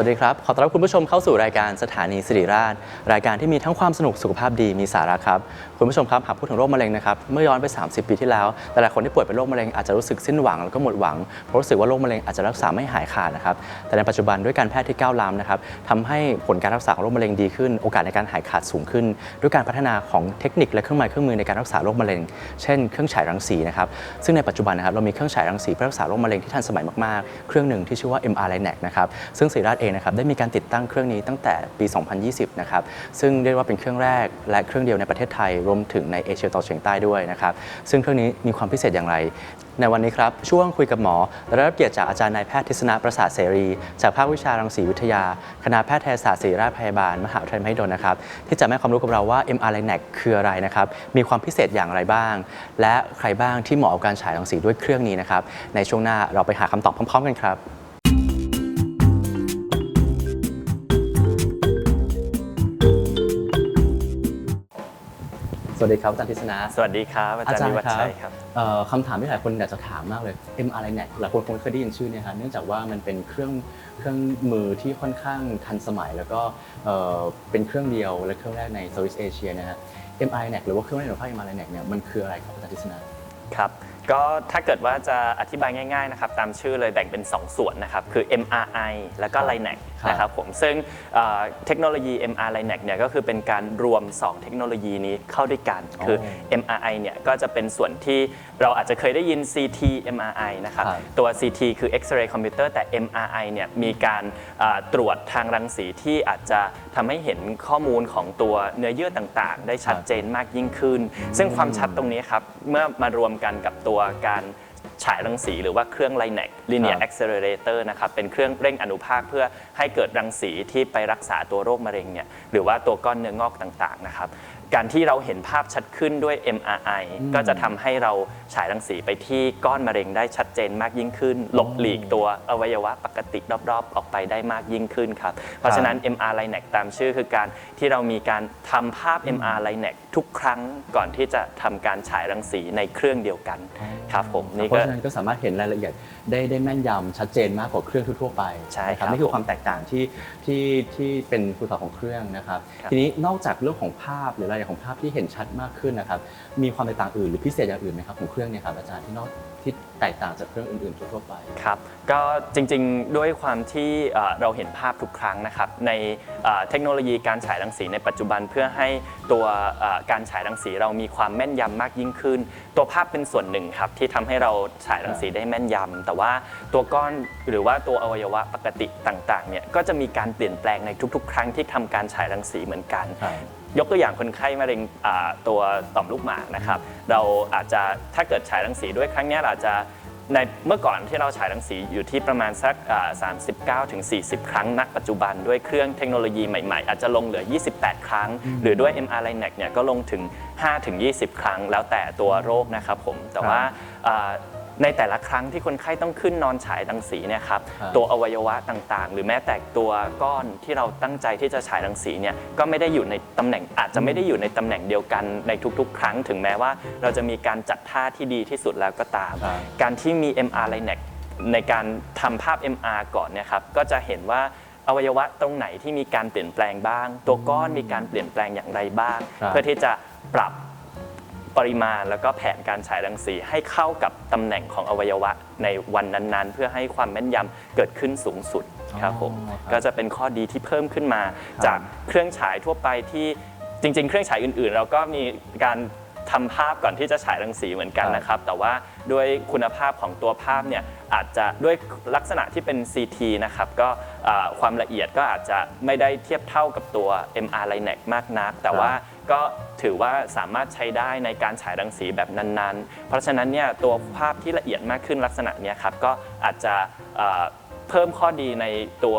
สวัสดีครับ ขอต้อนรับคุณผู้ชมเข้าสู่รายการสถานีสิริราช รายการที่มีทั้งความสนุกสุขภาพดีมีสาระครับ คุณผู้ชมครับหากพูดถึงโรคมะเร็งนะครับ เมื่อย้อนไป 30 ปีที่แล้ว หลายคนที่ป่วยเป็นโรคมะเร็งอาจจะรู้สึกสิ้นหวังแล้วก็หมดหวัง เพราะรู้สึกว่าโรคมะเร็งอาจจะรักษาไม่หายขาดนะครับ แต่ในปัจจุบันด้วยการแพทย์ที่ก้าวล้ำนะครับทำให้ผลการรักษาของโรคมะเร็งดีขึ้น โอกาสในการหายขาดสูงขึ้น ด้วยการพัฒนาของเทคนิคและเครื่องไม้เครื่องมือในการรักษาโรคมะเร็ง เช่น เครื่องฉายรังสีนะครับ ซึ่งในปัจจุบันนะครับเรามีเครื่องฉายรังสีเพื่อรักษาโรคมะเร็งที่ทันสมัยมากๆ เครื่องหนึ่งที่ชื่อว่า MRI n a c นะครับ ซึ่งศิริราชเองนะครับได้มีการติดตั้งเครื่องนี้ตั้งแต่ปี 2020 นะครับซึ่งเรียกว่าเป็นเครื่องแรกและเครื่องเดียวในประเทศไทยรวมถึงในเอเชียตะวันออกเฉียงใต้ด้วยนะครับซึ่งเครื่องนี้มีความพิเศษอย่างไร ในวันนี้ครับช่วงคุยกับหมอเราได้รับเกียรติจากอาจารย์นายแพทย์ทิศนะประสาทเสรี จากภาควิชารังสีวิทยา คณะแพทยศาสตร์ศิริราชพยาบาล มหาวิทยาลัยมหิดลนะครับที่จะให้ความรู้กับเราว่า MR Linac คืออะไรนะครับมีความพิเศษอย่างไรบ้าง และใครบ้างที่เหมาะกับการฉายรังสีด้วยเครื่องนี้นะครับในช่วงหน้าเราไปหาคำตอบพร้อม ๆ กันครับ สวัสดีครับอาจารย์ทิศนะสวัสดีครับอาจารย์วิวัฒน์ชัยครับเอ่อคำถามที่หลายคนอยากจะถามมากเลย MR Linac หลายคนคงเคยได้ยินชื่อเนี่ยครับเนื่องจากว่ามันเป็นเครื่องเครื่องมือที่ค่อนข้างทันสมัย แล้วก็เอ่อเป็นเครื่องเดียวและเครื่องแรกใน Southeast Asia นะฮะ MR Linac หรือว่าเครื่องแรกของภาค MR Linac เนี่ยมันคืออะไรครับอาจารย์ทิศนา ครับก็ถ้าเกิดว่าจะอธิบายง่ายๆนะครับตามชื่อเลยแบ่งเป็น 2 ส่วนนะครับคือ MRI แล้วก็ครับ Linac ครับนะครับผมซึ่งเอ่อเทคโนโลยี MR Linac เนี่ยก็คือเป็นการรวม 2 เทคโนโลยีนี้เข้าด้วยกัน คือ MRI เนี่ยก็จะเป็นส่วนที่เราอาจจะเคยได้ยิน CT MRI นะครับครับตัว CT คือ X-ray computer แต่ MRI เนี่ยมีการอ่าตรวจทางรังสีที่อาจจะทำให้เห็นข้อมูลของตัวเนื้อเยื่อต่างๆ ได้ชัดเจนมากยิ่งขึ้น ซึ่งความชัดตรงนี้ครับเมื่อมารวมกันกับตัวการฉายรังสีหรือว่าเครื่อง LINAC Linear ครับ Accelerator นะครับเป็นเครื่องเร่งอนุภาคเพื่อให้เกิดรังสีที่ไปรักษาตัวโรคมะเร็งเนี่ยหรือว่าตัวก้อนเนื้องอกต่างๆนะครับ การที่เราเห็นภาพชัดขึ้นด้วย MRI ก็จะทำให้เราฉายรังสีไปที่ก้อนมะเร็งได้ชัดเจนมากยิ่งขึ้น หลบหลีกตัวอวัยวะปกติรอบๆ ออกไปได้มากยิ่งขึ้นครับ เพราะฉะนั้น MR Linac ตามชื่อคือการที่เรามีการทำภาพ MR Linac ทุกครั้งก่อนที่จะทำการฉายรังสีในเครื่องเดียวกันครับผมนี่เพราะก็ฉะนั้นก็สามารถเห็นรายละเอียด ได้ได้แม่นยำชัดเจนมากกว่าเครื่องทั่วๆไปใช่นะครับครับนี่คือผมความแตกต่างที่ที่ที่เป็นคุณสมบัติของเครื่องนะครับ ครับ ทีนี้นอกจากเรื่องของภาพหรือรายละเอียดของภาพที่เห็นชัดมากขึ้นนะครับ มีความแตกต่างอื่นหรือพิเศษอย่างอื่นไหมครับของเครื่องเนี่ยครับอาจารย์ที่นอกที่แตกต่างจากเครื่องอื่นๆทั่วๆไป ครับ ก็จริงๆด้วยความที่เอ่อเราเห็นภาพทุกครั้งนะครับ ในเอ่อเทคโนโลยีการฉายรังสีในปัจจุบันเพื่อให้ตัวเอ่อการฉายรังสีเรามีความแม่นยำมากยิ่งขึ้น ตัวภาพเป็นส่วนหนึ่งครับที่ทำให้เราฉายรังสีได้แม่นยำแต่ว่าตัวก้อนหรือว่าตัวอวัยวะปกติต่างๆเนี่ยก็จะมีการเปลี่ยนแปลงในทุก ๆ ครั้งที่ทำการฉายรังสีเหมือนกัน ครับ ยกตัวอย่างคนไข้มะเร็งอ่าตัวต่อมลูกหมากนะครับ เราอาจจะถ้าเกิดฉายรังสีด้วยครั้งเนี้ยเราอาจจะในเมื่อก่อนที่เราฉายรังสีอยู่ที่ประมาณสักอ่า39 ถึง 40 ครั้งณปัจจุบันด้วยเครื่องเทคโนโลยีใหม่ ๆ อาจจะลงเหลือ 28 ครั้ง หรือด้วย MR Linac เนี่ยก็ลงถึง 5 ถึง 20 ครั้งแล้วแต่ตัวโรคนะครับผมแต่ว่าอ่า ในแต่ละครั้งที่คนไข้ต้องขึ้นนอนฉายรังสีเนี่ยครับครับตัวอวัยวะต่างๆ หรือแม้แต่ตัวก้อนที่เราตั้งใจที่จะฉายรังสีเนี่ยก็ไม่ได้อยู่ในตำแหน่งอาจจะไม่ได้อยู่ในตำแหน่งเดียวกันในทุกๆ ครั้ง ถึงแม้ว่าเราจะมีการจัดท่าที่ดีที่สุดแล้วก็ตามครับการที่มี MR Linac ในการทำภาพ MR ก่อนเนี่ยครับก็จะเห็นว่าอวัยวะตรงไหนที่มีการเปลี่ยนแปลงบ้าง ตัวก้อนมีการเปลี่ยนแปลงอย่างไรบ้างครับเพื่อที่จะปรับ ปริมาณแล้วก็แผนการฉายรังสีให้เข้ากับตำแหน่งของอวัยวะในวันนั้นๆ เพื่อให้ความแม่นยำเกิดขึ้นสูงสุดครับผมอ๋อครับก็จะเป็นข้อดีที่เพิ่มขึ้นมาครับจากเครื่องฉายทั่วไปที่จริง ๆ เครื่องฉายอื่นๆ เราก็มีการทำภาพก่อนที่จะฉายรังสีเหมือนกันนะครับ แต่ว่าด้วยคุณภาพของตัวภาพเนี่ยอาจจะด้วยลักษณะที่เป็น CT นะครับก็อ่าความละเอียดก็อาจจะไม่ได้เทียบเท่ากับตัว MR Linac มากนัก แต่ว่า ก็ถือว่าสามารถใช้ได้ในการฉายรังสีแบบนั้นๆ เพราะฉะนั้นเนี่ยตัวภาพที่ละเอียดมากขึ้นลักษณะเนี้ยครับก็อาจจะอ่าเพิ่มข้อดีในตัว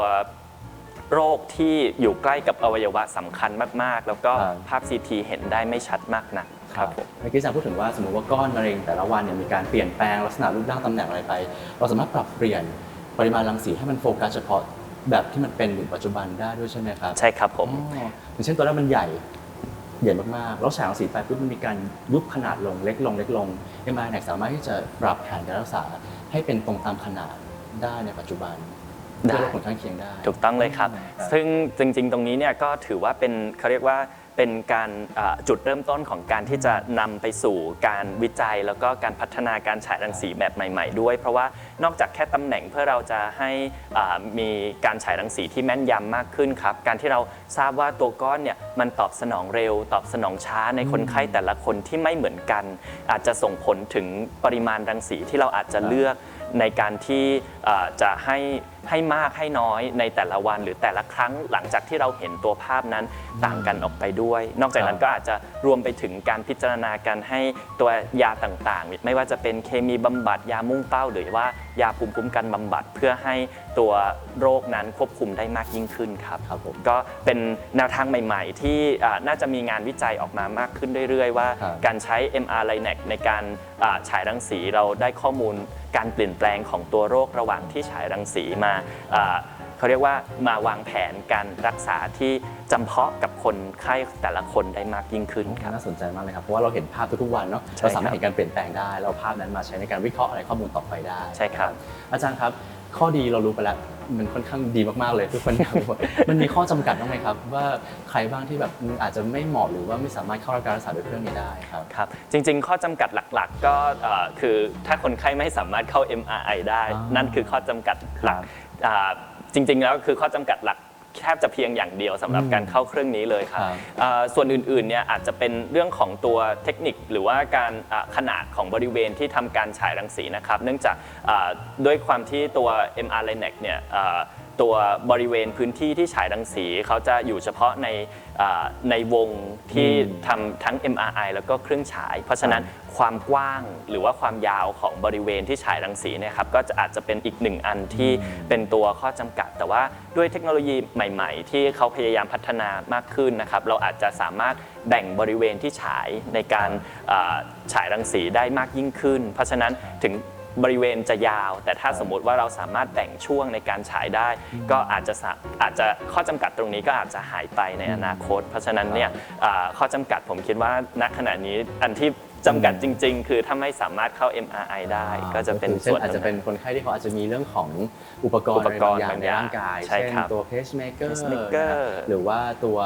โรคที่อยู่ใกล้กับอวัยวะสำคัญมากๆ แล้วก็ครับภาพ CT เห็นได้ไม่ชัดมากนักครับผมเมื่อกี้อาจารย์พูดถึงว่าสมมติว่าก้อนมะเร็งแต่ละวันเนี่ยมีการเปลี่ยนแปลงลักษณะรูปร่างตำแหน่งอะไรไป เราสามารถปรับเปลี่ยนปริมาณรังสีให้มันโฟกัสเฉพาะแบบที่มันเป็นอยู่ปัจจุบันได้ด้วยใช่ไหมครับ ใช่ครับผมอ๋ออย่างเช่นตัวแรกมันใหญ่ ใหญ่มากๆ แล้วฉายรังสีไปปุ๊บมันมีการยุบขนาดลงเล็กลงเล็กลง m r เนี่ยสามารถที่จะปรับแผนการรักษาให้เป็นตรงตามขนาดได้ในปัจจุบันได้ผลข้างเคียงได้ ถูกต้องเลยครับครับซึ่งจริง ๆ ตรงนี้เนี่ยก็ถือว่าเป็นเขาเรียกว่า เป็นการอ่าจุดเริ่มต้นของการที่จะนำไปสู่การวิจัย แล้วก็การพัฒนาการฉายรังสีแบบใหม่ ๆ ด้วย เพราะว่านอกจากแค่ตำแหน่งเพื่อเราจะให้อ่ามีการฉายรังสีที่แม่นยำมากขึ้นครับ การที่เราทราบว่าตัวก้อนเนี่ยมันตอบสนองเร็ว ตอบสนองช้าในคนไข้แต่ละคนที่ไม่เหมือนกัน อาจจะส่งผลถึงปริมาณรังสีที่เราอาจจะเลือกในการที่เอ่อจะให้ให้มากให้น้อยในแต่ละวัน หรือแต่ละครั้งหลังจากที่เราเห็นตัวภาพนั้นต่างกันออกไปด้วย นอกจากนั้นก็อาจจะรวมไปถึงการพิจารณาการให้ตัวยาต่างๆ ไม่ว่าจะเป็นเคมีบำบัดยามุ่งเป้า หรือว่ายาภูมิคุ้มกันบำบัด เพื่อให้ตัวโรคนั้นควบคุมได้มากยิ่งขึ้นครับครับผมก็เป็นแนวทางใหม่ ๆ ที่อ่าน่าจะมีงานวิจัยออกมามากขึ้นเรื่อยๆ ว่าครับการใช้ MR l i n e c ในการอ่าฉายรังสีเราได้ข้อมูลการเปลี่ยนแปลงของตัวโรคระหว่างที่ฉายรังสีมาอ่าเขาเรียกว่ามาวางแผนการรักษาที่จำเพาะกับคนไข้แต่ละคนได้มากยิ่งขึ้นครับน่าสนใจมากเลยครับเพราะว่าเราเห็นภาพทุกๆวันเนาะใช่เราสามารถครับเห็นการเปลี่ยนแปลงได้เราเอาภาพนั้นมาใช้ในการวิเคราะห์อะไรข้อมูลต่อไปได้ใช่ครับ อาจารย์ครับ ข้อดีเรารู้ไปแล้วมันค่อนข้างดีมากๆเลยทุกคนครับมันมีข้อจำกัดบ้างไหมครับ ว่าใครบ้างที่แบบอืมอาจจะไม่เหมาะหรือว่าไม่สามารถเข้ารับการรักษาด้วยเครื่องนี้ได้ครับครับ จริง ๆ ข้อจำกัดหลักๆ ก็เอ่อคือถ้าคนไข้ไม่สามารถเข้า MRI ได้อ่านั่นั่นคือข้อจำกัดหลักครับอ่าจริง ๆ แล้วคือข้อจำกัดหลัก แทบจะเพียงอย่างเดียวสำหรับอืมการเข้าเครื่องนี้เลยครับครับอ่าส่วนอื่นๆเนี่ยอาจจะเป็นเรื่องของตัวเทคนิคหรือว่าการอ่าขนาดของบริเวณที่ทำการฉายรังสีนะครับ เนื่องจากอ่าด้วยความที่ตัว MR l i n e c เนี่ยอ่า ตัวบริเวณพื้นที่ที่ฉายรังสีเขาจะอยู่เฉพาะในอ่าในวงที่อืมทำทั้ง MRI แล้วก็เครื่องฉาย เพราะฉะนั้นความกว้างหรือว่าความยาวของบริเวณที่ฉายรังสีเนี่ยครับก็จะอาจจะเป็นอีกหนึ่งอันที่เป็นตัวข้อจำกัด แต่ว่าด้วยเทคโนโลยีใหม่ ๆ ที่เขาพยายามพัฒนามากขึ้นนะครับเราอาจจะสามารถแบ่งบริเวณที่ฉายในการอ่าฉายรังสีได้มากยิ่งขึ้น เพราะฉะนั้นถึง บริเวณจะยาว แต่ถ้าสมมุติว่าเราสามารถแบ่งช่วงในการฉายได้ ก็อาจจะสะอาจจะข้อจำกัดตรงนี้ก็อาจจะหายไปในอนาคต เพราะฉะนั้นเนี่ยอ่าข้อจำกัดผมคิดว่าณขณะนี้อันที่ จำกัดจริง ๆ คือถ้าไม่สามารถเข้า MRI ได้ก็จะเป็นช่ส่วนอาจจะเป็นคนไข้ที่เขาอาจจะมีเรื่องของอุปกรอุณ์ปกรณ์อะไรบางอย่างในร่างกายใช่เช่นครับตัว pacemaker pacemaker นะครับหรือว่าตัว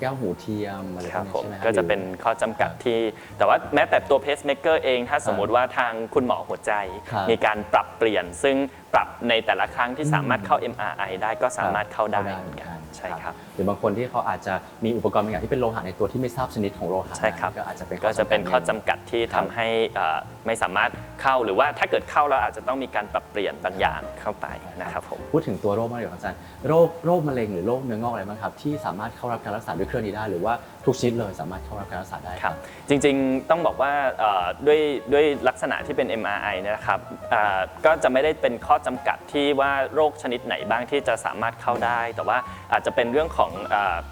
แก้วหูเทียมอะไรครับพผวกมนี้ใช่ไหมครับก็จะเป็นข้อจำกัดที่ แต่ว่าแม้แต่ตัวเพสเมเกอร์เองถ้าสมมุติว่าทางคุณหมอหัวใจครับมีการปรับเปลี่ยน ซึ่งปรับในแต่ละครั้งที่สามารถเข้า MRI ได้ก็สามารถเข้าได้เหมือนกัน ใช่ครับ หรือบางคนที่เขาอาจจะมีอุปกรณ์บางอย่างที่เป็นโลหะในตัวที่ไม่ทราบชนิดของโลหะใช่ครับ ก็อาจจะเป็นก็จะเป็นข้อหงจำกัดที่ทำให้เอ่อ ไม่สามารถเข้าหรือว่าถ้าเกิดเข้าแล้วอาจจะต้องมีการปรับเปลี่ยนบางอย่างเข้าไปนะครับผมพูดถึงตัวโรคมากเลยครับอาจารย์โรคโรคมะเร็งหรือโรคเนื้องอกอะไรบ้างครับที่สามารถเข้ารับการรักษาด้วยเครื่องนี้ได้ หรือว่าทุกชนิดเลยสามารถเข้ารับการรักษาได้ครับจริงๆต้องบอกว่าเอ่อด้วยด้วยลักษณะที่เป็น MRI เนยนะครับเอ่อก็จะไม่ได้เป็นข้อจำกัดที่ว่าโรคชนิดไหนบ้างที่จะสามารถเข้าได้ แต่ว่าอาจจะเป็นเรื่องของเอ่อเ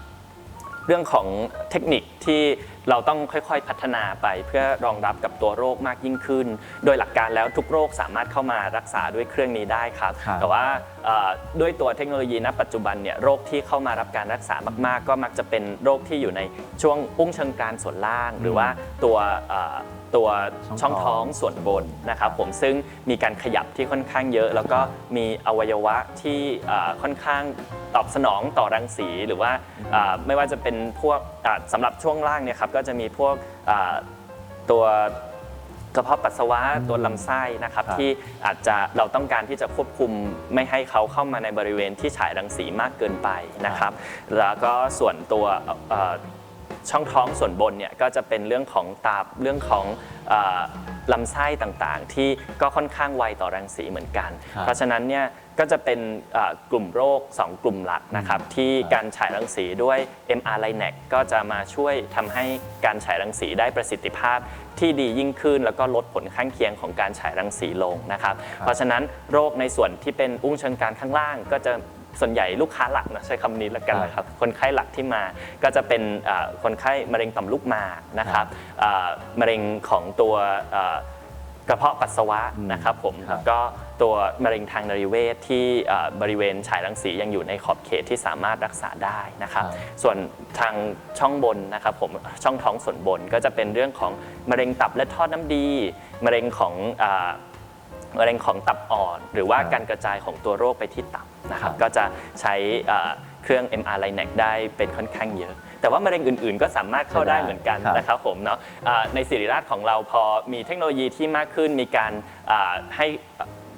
รื่องของเทคนิคที่เราต้องค่อยๆ พัฒนาไปเพื่อรองรับกับตัวโรคมากยิ่งขึ้น โดยหลักการแล้วทุกโรคสามารถเข้ามารักษาด้วยเครื่องนี้ได้ครับครับแต่ว่าเอ่อด้วยตัวเทคโนโลยีณปัจจุบันเนี่ยโรคที่เข้ามารับการรักษามาก ๆ ก็มักจะเป็นโรคที่อยู่ในช่วงอุ้งเชิงกรานส่วนล่าง หรือว่าตัวเอ่อ ตัวช่ช่อองงท้ท้อองงส่วนบนนะครับผมซึ่งมีการขยับที่ค่อนข้างเยอะ แล้วก็มีอวัยวะที่เอ่อค่อนข้างตอบสนองต่อรังสีหรือว่าเอ่อไม่ว่าจะเป็นพวกอะสำหรับช่วงล่างเนี่ยครับก็จะมีพวกอ่าตัวกระเพาะปัสสาวะตัวลำไส้นะครับครับที่อาจจะเราต้องการที่จะควบคุมไม่ให้เขาเข้ามาในบริเวณที่ฉายรังสีมากเกินไปนะครับ แล้วก็ส่วนตัวเอ่อ ช่องท้องส่วนบนเนี่ยก็จะเป็นเรื่องของตับเรื่องของเออลำไส้ต่างๆ ที่ก็ค่อนข้างไวต่อรังสีเหมือนกัน ครับเพราะฉะนั้นเนี่ยก็จะเป็นเอ่อกลุ่มโรค 2 กลุ่มหลักนะครับที่ครับการฉายรังสีด้วย MR l i n e c ก็จะมาช่วยทำให้การฉายรังสีได้ประสิทธิภาพที่ดียิ่งขึ้น แล้วก็ลดผลข้างเคียงของการฉายรังสีลงนะครับ เพราะฉะนั้นโรคในส่วนที่เป็นอุ้งเชิงกรานข้างล่างก็จะ ส่วนใหญ่ลูกค้าหลักนะใช้คำนี้แล้วกันนะครับคนไข้หลักที่มาก็จะเป็นเอ่อคนไข้มะเร็งต่อมลูกหมากนะครับเอ่อมะเร็งของตัวเอ่อกระเพาะปัสสาวะนะครับผมครับแล้วก็ตัวมะเร็งทางนริเวศที่เอ่อบริเวณฉายรังสียังอยู่ในขอบเขตที่สามารถรักษาได้นะครับครับ ส่วนทางช่องบนนะครับผมช่องท้องส่วนบนก็จะเป็นเรื่องของมะเร็งตับและท่อน้ำดี มะเร็งของเอ่อ มะเร็งของตับอ่อน หรือว่าครับการกระจายของตัวโรคไปที่ตับนะครับครับก็จะใช้เอ่อเครื่อง MR-Linac ได้เป็นค่อนข้างเยอะ แต่ว่ามะเร็งอื่นๆ ก็สามารถเข้าได้เหมือนกันครับนะครับผมเนาะอ่าในศิริราชของเราพอมีเทคโนโลยีที่มากขึ้นมีการอ่าให้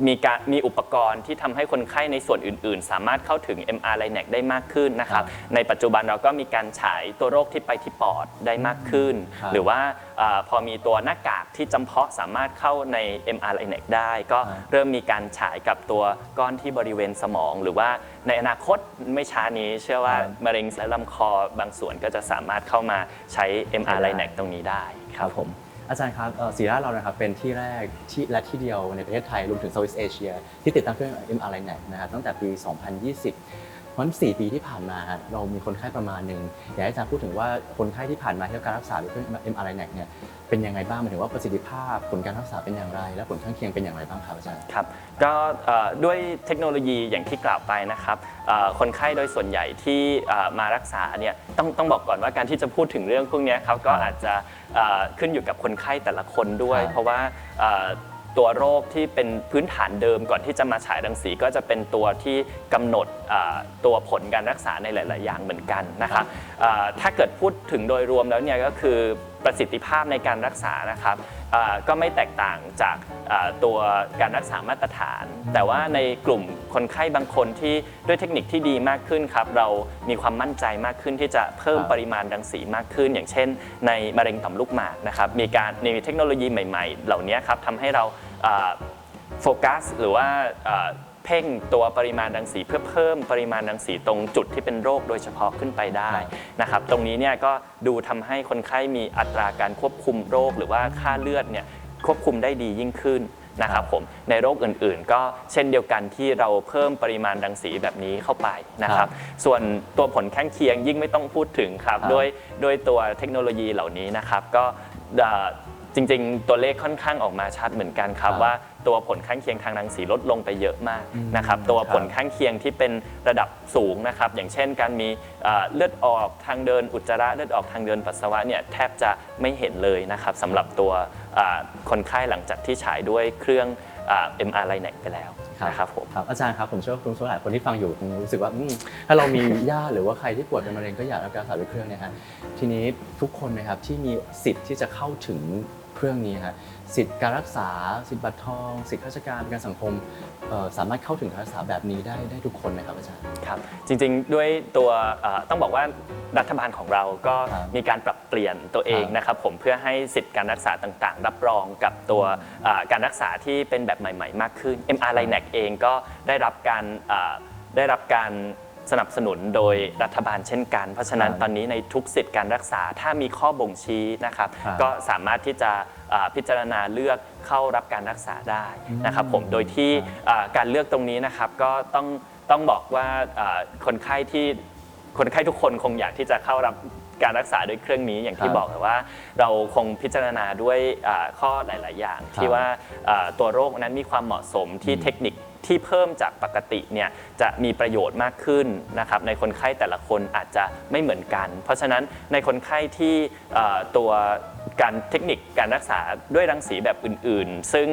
มีการมีอุปกรณ์ที่ทำให้คนไข้ในส่วนอื่น ๆ สามารถเข้าถึง MR-Linac ได้มากขึ้นนะครับ ในปัจจุบันเราก็มีการฉายตัวโรคที่ไปที่ปอดได้มากขึ้น ครับ หรือว่าอาพอมีตัวหน้ากากที่จำเพาะสามารถเข้าใน MR-Linac ได้ ก็ครับเริ่มมีการฉายกับตัวก้อนที่บริเวณสมอง หรือว่าในอนาคตไม่ช้านี้เชื่อว่าครับมะเร็งและลำคอบางส่วนก็จะสามารถเข้ามาใช้ MR-Linac ตรงนี้ได้ครับผม อาจารย์ครับเอ่อศรีราเรานะครับเป็นที่แรกที่และที่เดียวในประเทศไทยรวมถึงเซาท์อีสเอเชียที่ติดตั้งเครื่อง MRI NAT นะครับตั้งแต่ปี 2020 เพราะฉะนั้น4ปีที่ผ่านมาเรามีคนไข้ประมาณหนึ่งอยากให้อาจารย์พูดถึงว่าคนไข้ที่ผ่านมาที่รับการรักษาด้วยเครื่อง MRI n a c เนี่ยเป็นยังไงบ้างหมายถึงว่าประสิทธิภาพผลการรักษาเป็นอย่างไร และผลข้างเคียงเป็นอย่างไรบ้างครับอาจารย์ครับก็เอ่อด้วยเทคโนโลยีอย่างที่กล่าวไปนะครับเอ่อคนไข้โดยส่วนใหญ่ที่เอ่อมารักษาเนี่ยต้องต้องบอกก่อนว่าการที่จะพูดถึงเรื่องพวกเนี้ยครับก็ครับอาจจะเอ่อขึ้นอยู่กับคนไข้แต่ละคนด้วยครับเพราะว่าเอ่อ ตัวโรคที่เป็นพื้นฐานเดิมก่อนที่จะมาฉายรังสีก็จะเป็นตัวที่กำหนดเอ่อตัวผลการรักษาในหลาย ๆ อย่างเหมือนกันนะครับเอ่อถ้าเกิดพูดถึงโดยรวมแล้วเนี่ยก็คือประสิทธิภาพในการรักษานะครับเอ่อก็ไม่แตกต่างจากเอ่อตัวการรักษามาตรฐาน แต่ว่าในกลุ่มคนไข้บางคนที่ด้วยเทคนิคที่ดีมากขึ้นครับ เรามีความมั่นใจมากขึ้นที่จะเพิ่มครับปริมาณรังสีมากขึ้น อย่างเช่น ในมะเร็งต่อมลูกหมากนะครับมีการมีเทคโนโลยีใหม่ ๆ เหล่านี้ครับทำให้เราเอ่อ โฟกัสหรือว่าเอ่อเพ่งตัวปริมาณรังสีเพื่อเพิ่มปริมาณรังสีตรงจุดที่เป็นโรคโดยเฉพาะขึ้นไปได้นะครับ ตรงนี้เนี่ยก็ดูทำให้คนไข้มีอัตราการควบคุมโรค หรือว่าค่าเลือดเนี่ยควบคุมได้ดียิ่งขึ้นนะครับผมในโรคอื่นๆ ก็เช่นเดียวกันที่เราเพิ่มปริมาณรังสีแบบนี้เข้าไปนะครับ ส่วนตัวผลข้างเคียงยิ่งไม่ต้องพูดถึงครับครับด้วยด้วยตัวเทคโนโลยีเหล่านี้นะครับ ก็เอ่อ จริง ๆ ตัวเลขค่อนข้างออกมาชัดเหมือนกันครับครับ ว่าตัวผลข้างเคียงทางรังสีลดลงไปเยอะมากอืมนะครับตัวครับผลข้างเคียงที่เป็นระดับสูงนะครับ อย่างเช่น การมีเอ่อเลือดออกทางเดินอุจจาระเลือดออกทางเดินปัสสาวะเนี่ยแทบจะไม่เห็นเลยนะครับสำหรับตัวเอ่อคนไข้หลังจากที่ฉายด้วยเครื่องเอ่อ MR Linac ไปแล้วนะครับผมครับอาจารย์ครับผมเชื่อว่าคุณผู้ชมหลายคนที่ฟังอยู่คงรู้สึกว่าอืมถ้าเรามีญาติหรือว่าใครที่ป่วยเป็นมะเร็งก็อยากรับการรักษาด้วยเครื่องเนี่ยฮะทีนี้ทุกคนนะครับที่มีสิทธิ์ที่จะเข้าถึงเค รื่องนี้ฮะสิทธิ์การรักษา สิทธิ์บัตรทอง สิทธิราชการประกันสังคมเอ่อสามารถเข้าถึงการรักษาแบบนี้ได้ได้ทุกคนไหมครับอาจารย์ ครับ จริงๆด้วยตัวเอ่อต้องบอกว่ารัฐบาลของเราก็ครับมีการปรับเปลี่ยนตัวเองครับนะครับผมเพื่อให้สิทธิการรักษาต่างๆ รับรองกับตัวเอ่อการรักษาที่เป็นแบบใหม่ ๆ มากขึ้น MR Linac เองก็ได้รับการเอ่อได้รับการสนับสนุนโดยรัฐบาลเช่นกัน เพราะฉะนั้นครับตอนนี้ในทุกสิทธิการรักษาถ้ามีข้อบ่งชี้นะครับครับก็สามารถที่จะเอ่อ พิจารณาเลือกเข้ารับการรักษาได้นะครับผมโดยที่ครับเอ่อการเลือกตรงนี้นะครับก็ต้องต้องบอกว่าเอ่อคนไข้ที่คนไข้ทุกคนคงอยากที่จะเข้ารับการรักษาด้วยเครื่องนี้อย่างที่ครับบอกแต่ว่า เราคงพิจารณาด้วยเอ่อข้อหลาย ๆ อย่างครับที่ว่าเอ่อตัวโรคนั้นมีความเหมาะสมที่อืมเทคนิคที่เพิ่มจากปกติเนี่ยจะมีประโยชน์มากขึ้นนะครับในคนไข้แต่ละคนอาจจะไม่เหมือนกัน เพราะฉะนั้นในคนไข้ที่เอ่อตัว การเทคนิคการรักษาด้วยรังสีแบบอื่นๆ ซึ่ง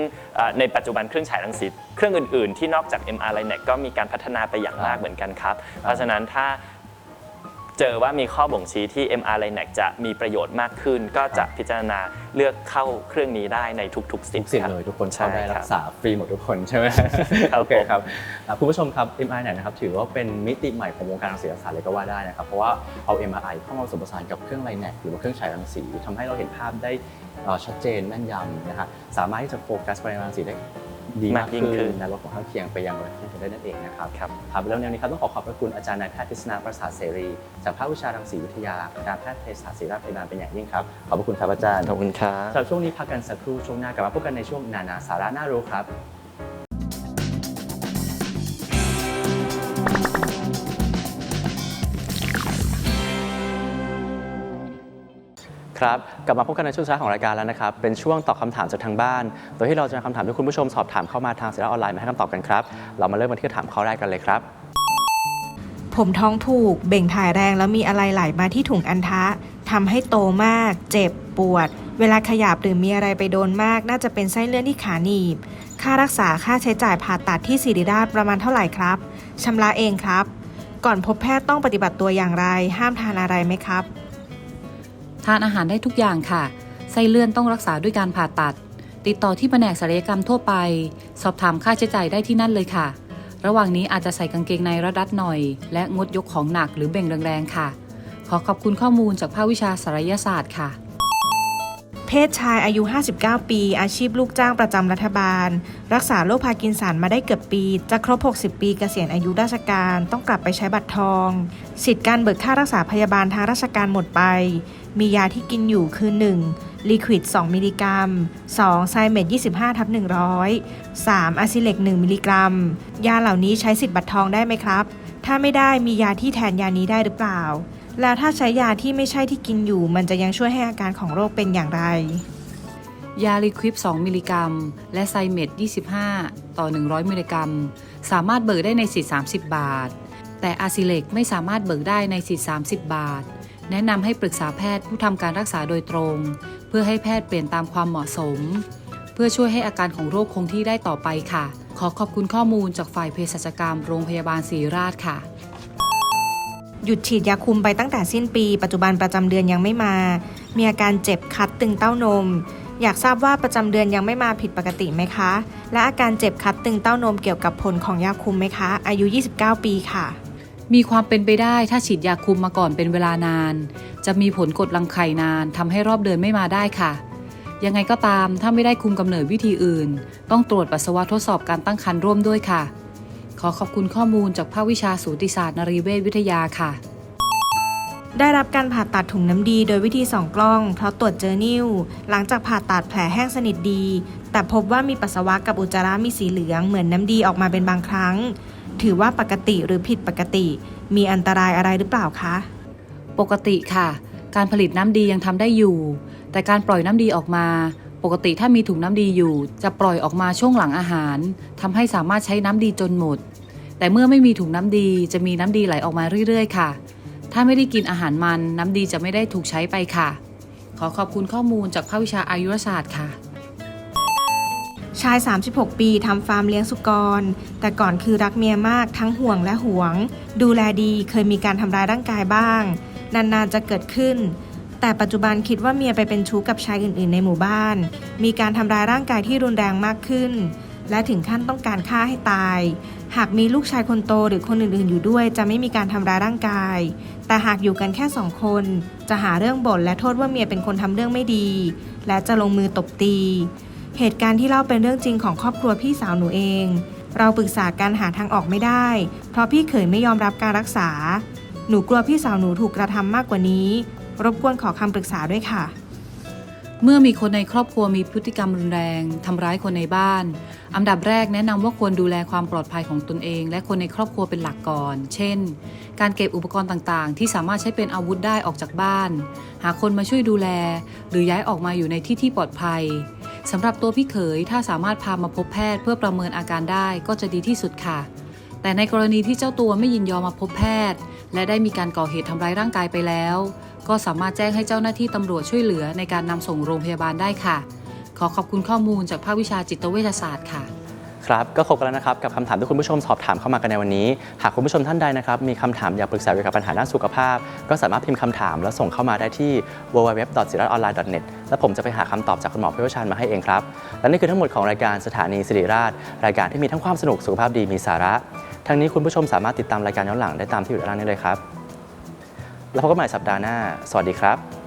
ในปัจจุบันเครื่องฉายรังสีเครื่องอื่นๆ ที่นอกจาก MR Linac ก็มีการพัฒนาไปอย่างมากเหมือนกันครับ เพราะฉะนั้นถ้า เจอว่ามีข้อบ่งชี้ที่ MR Linac จะมีประโยชน์มากขึ้น ก็จะพิจารณาเลือกเข้าเครื่องนี้ได้ในทุกๆสิททุกธิ์สิทธิ์ครับ เลยทุกคนเข้าได้ใช่ครับรักษาฟรีหมดทุกคนใช่ไหมครับโอเคครับอะคุณผู้ชมครับ MRI เนี่ยนะครับถือว่าเป็นมิติใหม่ของวงการรังสีรักษาเลยก็ว่าได้นะครับเพราะว่าเอา MRI เข้ามาผสมผสานกับเครื่องไลแนกหรือว่าเครื่องฉายรังสีทำให้เราเห็นภาพได้เอ่อชัดเจนแม่นยำนะฮะสามารถที่จะโฟกัสปริมาณรังสีได้ ดีมากมากยิ่งขึ้ขึ้นนและลดผลข้างเคียงไปยังระดับที่จะได้นั่นเองนะครับครับครับแล้วในวันนี้ครับต้องขอขอบพระคุณอาจารย์นายแพทย์กฤษณาประสาทเสรี จากภาควิชารังสีวิทยาคณะแพทย์เภสัชศิริราชพยาบาลเป็นอย่างยิ่งครับ ขอบพระคุณครับอาจารย์ขอบคุณครับสำหรับช่วงนี้พักกันสักครู่ช่วงหน้ากลับมาพบกันในช่วงนานาสาระน่ารู้ครับ ครับกลับมาพบกันในช่วงท้ายของรายการแล้วนะครับเป็นช่วงตอบคำถามจากทางบ้าน โดยที่เราจะนำคำถามที่คุณผู้ชมสอบถามเข้ามาทางสื่อออนไลน์มาให้คำตอบกันครับเรามาเริ่มกันที่คำถามข้อแรกกันเลยครับ ผมท้องผูก เบ่งถ่ายแรงแล้วมีอะไรไหลมาที่ถุงอันทะทำให้โตมาก เจ็บปวด เวลาขยับหรือมีอะไรไปโดนมาก น่าจะเป็นไส้เลื่อนที่ขาหนีบ ค่ารักษาค่าใช้จ่ายผ่าตัดที่ศิริราชประมาณเท่าไหร่ครับชำระเองครับ ก่อนพบแพทย์ต้องปฏิบัติตัวอย่างไร ห้ามทานอะไรไหมครับ ทานอาหารได้ทุกอย่างค่ะ ไส้เลื่อนต้องรักษาด้วยการผ่าตัด ติดต่อที่แผนกศัลยกรรมทั่วไป สอบถามค่าใช้จ่ายได้ที่นั่นเลยค่ะ ระหว่างนี้อาจจะใส่กางเกงในรัดรัดหน่อย และงดยกของหนักหรือเบ่งแรงๆค่ะ ขอขอบคุณข้อมูลจากภาควิชาศัลยศาสตร์ค่ะเพศชายอายุ 59 ปี อาชีพลูกจ้างประจำรัฐบาล รักษาโรคพาร์กินสันมาได้เกือบปี จะครบ 60 ปีเกษียณอายุราชการ ต้องกลับไปใช้บัตรทอง สิทธิ์การเบิกค่ารักษาพยาบาลทางราชการหมดไป มียาที่กินอยู่คือ 1. ลิควิด 2 มิลลิกรัม 2. ไซเมด25ทับ100 3. อะซิเล็ก 1 มิลลิกรัม ยาเหล่านี้ใช้สิทธิ์บัตรทองได้ไหมครับ ถ้าไม่ได้มียาที่แทนยานี้ได้หรือเปล่า แล้วถ้าใช้ยาที่ไม่ใช่ที่กินอยู่ มันจะยังช่วยให้อาการของโรคเป็นอย่างไร ยาลิควิป2มิลลิกรัม และไซเมด25 ต่อ 100 มิลลิกรัม สามารถเบิกได้ในสิทธิ์30 บาท แต่อาซิเล็กไม่สามารถเบิกได้ในสิทธิ์30 บาท แนะนำให้ปรึกษาแพทย์ผู้ทำการรักษาโดยตรง เพื่อให้แพทย์เปลี่ยนตามความเหมาะสม เพื่อช่วยให้อาการของโรคคงที่ได้ต่อไปค่ะ ขอขอบคุณข้อมูลจากฝ่ายเภสัชกรรมโรงพยาบาลศรีราชค่ะ หยุดฉีดยาคุมไปตั้งแต่สิ้นปี ปัจจุบันประจำเดือนยังไม่มา มีอาการเจ็บคัดตึงเต้านม อยากทราบว่าประจำเดือนยังไม่มาผิดปกติไหมคะ และอาการเจ็บคัดตึงเต้านมเกี่ยวกับผลของยาคุมไหมคะ อายุ 29 ปีค่ะ มีความเป็นไปได้ถ้าฉีดยาคุมมาก่อนเป็นเวลานาน จะมีผลกดรังไข่นานทำให้รอบเดือนไม่มาได้ค่ะ ยังไงก็ตามถ้าไม่ได้คุมกำเนิดวิธีอื่น ต้องตรวจปัสสาวะทดสอบการตั้งครรภ์ร่วมด้วยค่ะ ขอขอบคุณข้อมูลจากภาควิชาสูติศาสตร์นรีเวชวิทยาค่ะได้รับการผ่าตัดถุงน้ำดีโดยวิธีสองกล้อง เพราะตรวจเจอนิ่ว หลังจากผ่าตัดแผลแห้งสนิทดี แต่พบว่ามีปัสสาวะกับอุจจาระมีสีเหลืองเหมือนน้ำดีออกมาเป็นบางครั้ง ถือว่าปกติหรือผิดปกติ มีอันตรายอะไรหรือเปล่าคะ ปกติค่ะ การผลิตน้ำดียังทำได้อยู่ แต่การปล่อยน้ำดีออกมา ปกติถ้ามีถุงน้ำดีอยู่ จะปล่อยออกมาช่วงหลังอาหารทำให้สามารถใช้น้ำดีจนหมด แต่เมื่อไม่มีถุงน้ำดีจะมีน้ำดีไหลออกมาเรื่อยๆ ค่ะ ถ้าไม่ได้กินอาหารมันน้ำดีจะไม่ได้ถูกใช้ไปค่ะ ขอขอบคุณข้อมูลจากภาควิชาอายุรศาสตร์ค่ะ ชาย 36 ปีทำฟาร์มเลี้ยงสุกร แต่ก่อนคือรักเมียมากทั้งห่วงและหวง ดูแลดีเคยมีการทำร้ายร่างกายบ้าง นานๆจะเกิดขึ้น แต่ปัจจุบันคิดว่าเมียไปเป็นชู้กับชายอื่นๆ ในหมู่บ้าน มีการทำร้ายร่างกายที่รุนแรงมากขึ้น และถึงขั้นต้องการฆ่าให้ตาย หากมีลูกชายคนโตหรือคนอื่นๆ อยู่ด้วย จะไม่มีการทำร้ายร่างกาย แต่หากอยู่กันแค่สองคน จะหาเรื่องบ่นและโทษว่าเมียเป็นคนทำเรื่องไม่ดี และจะลงมือตบตี เหตุการณ์ที่เล่าเป็นเรื่องจริงของครอบครัวพี่สาวหนูเอง เราปรึกษาการหาทางออกไม่ได้ เพราะพี่เขยไม่ยอมรับการรักษา หนูกลัวพี่สาวหนูถูกกระทำมากกว่านี้ รบกวนขอคำปรึกษาด้วยค่ะ เมื่อมีคนในครอบครัวมีพฤติกรรมรุนแรงทำร้ายคนในบ้าน อันดับแรกแนะนำว่าควรดูแลความปลอดภัยของตนเอง และคนในครอบครัวเป็นหลักก่อน เช่น การเก็บอุปกรณ์ต่างๆ ที่สามารถใช้เป็นอาวุธได้ออกจากบ้าน หาคนมาช่วยดูแล หรือย้ายออกมาอยู่ในที่ที่ปลอดภัย สำหรับตัวพี่เขยถ้าสามารถพามาพบแพทย์เพื่อประเมินอาการได้ก็จะดีที่สุดค่ะ แต่ในกรณีที่เจ้าตัวไม่ยินยอมมาพบแพทย์ และได้มีการก่อเหตุทำร้ายร่างกายไปแล้ว ก็สามารถแจ้งให้เจ้าหน้าที่ตำรวจช่วยเหลือในการนำส่งโรงพยาบาลได้ค่ะ ขอขอบคุณข้อมูลจากภาควิชาจิตเวชศาสตร์ค่ะ ครับก็ครบแล้วนะครับกับคำถามที่คุณผู้ชมสอบถามเข้ามากันในวันนี้ หากคุณผู้ชมท่านใดนะครับมีคำถามอยากปรึกษาเกี่ยวกับปัญหาด้านสุขภาพ ก็สามารถพิมพ์คำถามแล้วส่งเข้ามาได้ที่ www.siratonline.net และผมจะไปหาคำตอบจากคุณหมอผู้เชี่ยวชาญมาให้เองครับและนี่คือทั้งหมดของรายการสถานีสิริราช รายการที่มีทั้งความสนุกสุขภาพดีมีสาระ ทั้งนี้คุณผู้ชมสามารถติดตามรายการย้อนหลังได้ตามที่อยู่ด้านล่างนี้เลยครับ แล้วพบกันใหม่สัปดาห์หน้า สวัสดีครับ